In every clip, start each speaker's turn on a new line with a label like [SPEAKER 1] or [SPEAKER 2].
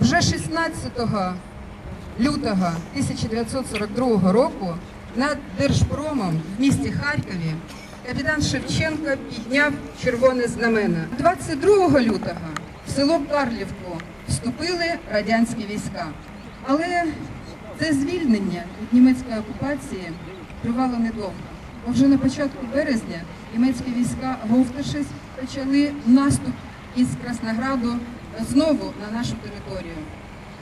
[SPEAKER 1] Вже 16 лютого 1942 року над Держпромом в місті Харкові капітан Шевченко підняв червоне знамена. 22 лютого в село Карлівку вступили радянські війська. Але це звільнення від німецької окупації тривало недовго. Бо вже на початку березня німецькі війська, говтавшись, почали наступ із Краснограду знову на нашу територію.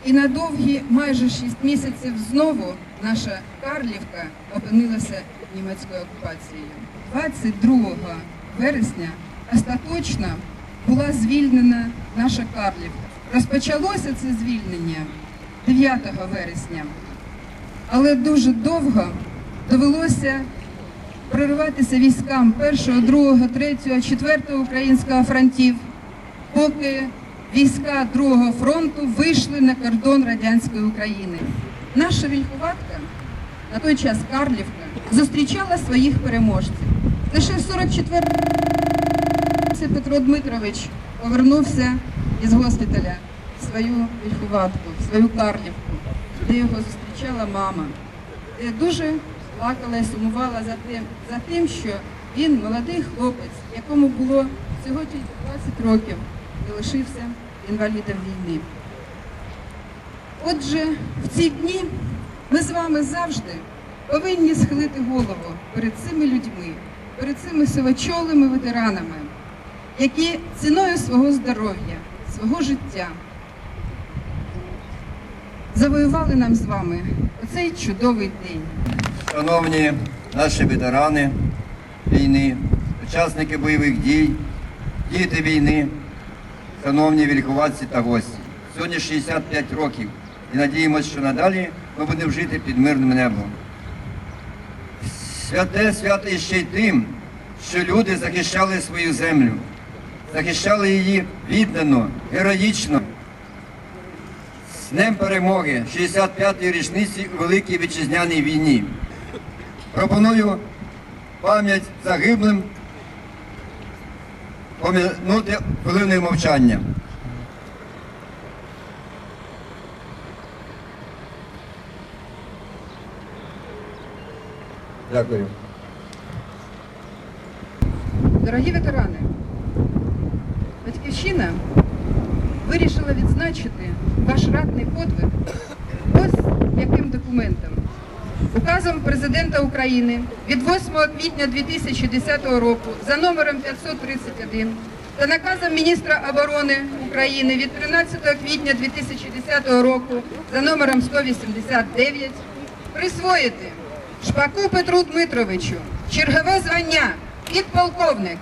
[SPEAKER 1] І на довгі майже шість місяців знову наша Карлівка опинилася німецькою окупацією. 22 вересня остаточно була звільнена наша Карлівка. Розпочалося це звільнення 9 вересня, але дуже довго довелося прориватися військам 1, 2, 3, 4 українського фронтів, поки війська Другого фронту вийшли на кордон радянської України. Наша вільхуватка, на той час Карлівка, зустрічала своїх переможців. Лише в 44 році Петро Дмитрович повернувся із госпіталя в свою вільхуватку, в свою Карлівку, де його зустрічала мама, де дуже плакала і сумувала за тим, за тим, що він молодий хлопець, якому було всього тільки 20 років, і лишився інвалідом війни. Отже, в ці дні ми з вами завжди повинні схилити голову перед цими людьми, перед цими сивочолими ветеранами, які ціною свого здоров'я, свого життя завоювали нам з вами оцей чудовий день.
[SPEAKER 2] Шановні наші ветерани війни, учасники бойових дій, діти війни, шановні вількуватці та гості. Сьогодні 65 років і надіємося, що надалі ми будемо жити під мирним небом. Святе свято ще й тим, що люди захищали свою землю, захищали її віддано, героїчно. З Днем перемоги 65-ї річниці у Великій Вітчизняній війні. Пропоную пам'ять загиблим пом'янути хвилиною мовчання. Дякую.
[SPEAKER 1] Дорогі ветерани, Батьківщина вирішила відзначити ваш радний подвиг ось яким документом. Указом президента України від 8 квітня 2010 року за номером 531 та наказом міністра оборони України від 13 квітня 2010 року за номером 189 присвоїти Шпаку Петру Дмитровичу чергове звання підполковник.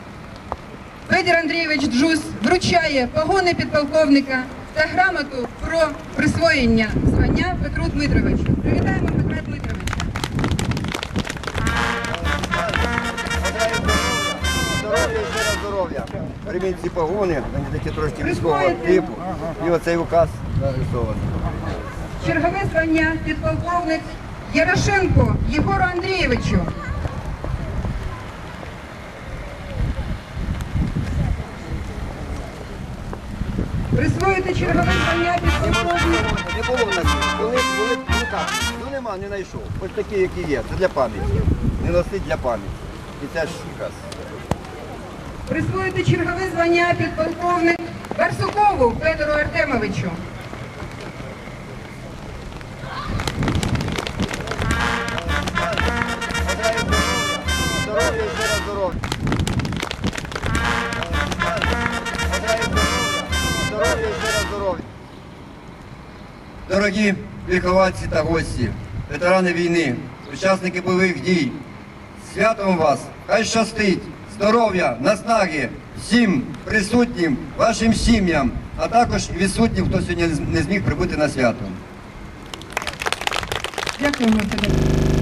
[SPEAKER 1] Федір Андрійович Джус вручає погони підполковника та грамоту про присвоєння звання Петру Дмитровичу. Привітаємо
[SPEAKER 2] Прийміть ці погони, вони такі трошки військового типу. І оцей указ нарисований.
[SPEAKER 1] Чергове звання підполковник Ярошенко Єгору Андрійовичу. Присвоїти чергове звання підполковник
[SPEAKER 2] Не було таких. Були, були, ну так, ну нема, не знайшов. Ось такі, які є. Це для пам'яті. Не носить для пам'яті. І це ж указ.
[SPEAKER 1] Присвоїти чергове звання підполковник Барсукову Федору Артемовичу.
[SPEAKER 2] Дорогі віховатці та гості, ветерани війни, учасники бойових дій, святом вас! Хай щастить! Здоров'я, наснаги всім присутнім, вашим сім'ям, а також відсутнім, хто сьогодні не зміг прибути на свято.
[SPEAKER 1] Дякуємо.